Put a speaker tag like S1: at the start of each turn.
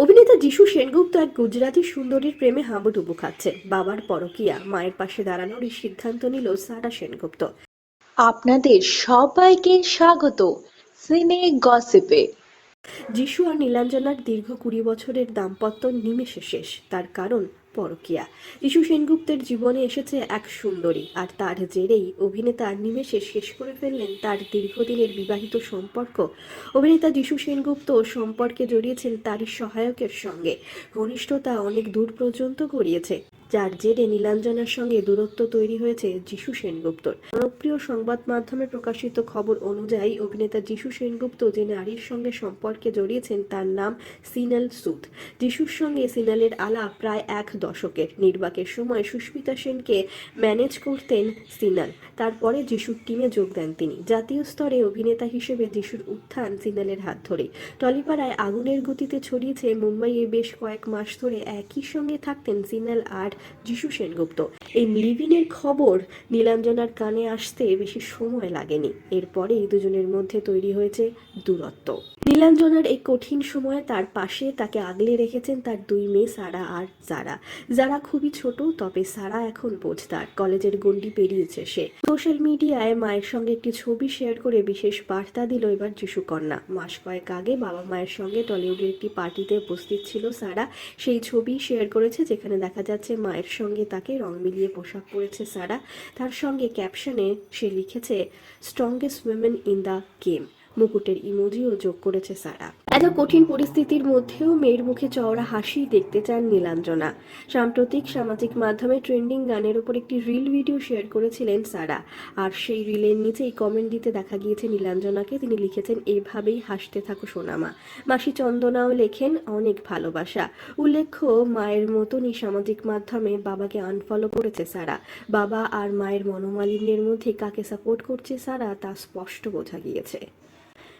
S1: অভিনেতা যিশু সেনগুপ্ত এক গুজরাটি সুন্দরীর প্রেমে হাবুডুবু খাচ্ছে। বাবার পরকিয়া, মায়ের পাশে দাঁড়ানোরই সিদ্ধান্ত নিল সারা সেনগুপ্ত।
S2: আপনাদের সবাইকে স্বাগত। সিনে গসিপে।
S1: যিশু আর নীলাঞ্জনার দীর্ঘ কুড়ি বছরের দাম্পত্য নিমেষে শেষ, তার কারণ পরকিয়া। যিশু সেনগুপ্তের জীবনে এসেছে এক সুন্দরী, আর তার জেরেই অভিনেতা নিমেষে শেষ করে ফেললেন তার দীর্ঘদিনের বিবাহিত সম্পর্ক। অভিনেতা যিশু সেনগুপ্ত সম্পর্কে জড়িয়েছেন তারই সহায়কের সঙ্গে। ঘনিষ্ঠতা অনেক দূর পর্যন্ত গড়িয়েছে। যার জেরে নীলাঞ্জনার সঙ্গে দূরত্ব তৈরি হয়েছে যিশু সেনগুপ্তর। জনপ্রিয় সংবাদ মাধ্যমে প্রকাশিত খবর অনুযায়ী অভিনেতা যিশু সেনগুপ্ত যে নারীর সঙ্গে সম্পর্কে জড়িয়েছেন তার নাম সিনাল সুদ। যিশুর সঙ্গে সিনালের আলাপ প্রায় এক দশকের। নির্বাকের সময় সুস্মিতা সেনকে ম্যানেজ করতেন সিনাল। তারপরে যিশুর টিমে যোগ দেন তিনি। জাতীয় স্তরে অভিনেতা হিসেবে যিশুর উত্থান সিনালের হাত ধরে। টলিপাড়ায় আগুনের গতিতে ছড়িয়েছে মুম্বাইয়ে বেশ কয়েক মাস ধরে একই সঙ্গে থাকতেন সিনাল আর যিশু সেনগুপ্ত। এই লিভিনের খবর নীলাঞ্জনার কানে আসতে বেশি সময় লাগেনি। এরপরেই দুজনের মধ্যে তৈরি হয়েছে দূরত্ব। নীলাঞ্জনার এই কঠিন সময়ে তার পাশে তাকে আগলে রেখেছেন তার দুই মেয়ে সারা আর জারা যারা খুবই ছোট, তবে সারা এখন বোঝদার। কলেজের গণ্ডি পেরিয়েছে সে। সোশ্যাল মিডিয়ায় মায়ের সঙ্গে একটি ছবি শেয়ার করে বিশেষ বার্তা দিল এবার যিশু কন্যা মাস কয়েক আগে বাবা মায়ের সঙ্গে টলিউডের একটি পার্টিতে উপস্থিত ছিল সারা। সেই ছবি শেয়ার করেছে, যেখানে দেখা যাচ্ছে মায়ের সঙ্গে তাকে রং মিলিয়ে পোশাক পরেছে সারা। তার সঙ্গে ক্যাপশনে সে লিখেছে strongest women in the game মুকুটের ইমোজিও যোগ করেছে সারা। এত কঠিন পরিস্থিতির মধ্যেও মেয়ের মুখে চওড়া হাসি দেখতে চান নীলাঞ্জনা। সাম্প্রতিক সামাজিক মাধ্যমে ট্রেন্ডিং গানের উপর একটি রিল ভিডিও শেয়ার করেছিলেন সারা। আর সেই রিলের নিচেই কমেন্ট দিতে দেখা গিয়েছে নীলাঞ্জনাকে। তিনি লিখেছেন, এভাবেই হাসতে থাকো সোনামা। মাসি চন্দনাও লেখেন, অনেক ভালোবাসা। উল্লেখ্য, মায়ের মতনই সামাজিক মাধ্যমে বাবাকে আনফলো করেছে সারা। বাবা আর মায়ের মনোমালিন্যের মধ্যে কাকে সাপোর্ট করছে সারা তা স্পষ্ট বোঝা গিয়েছে।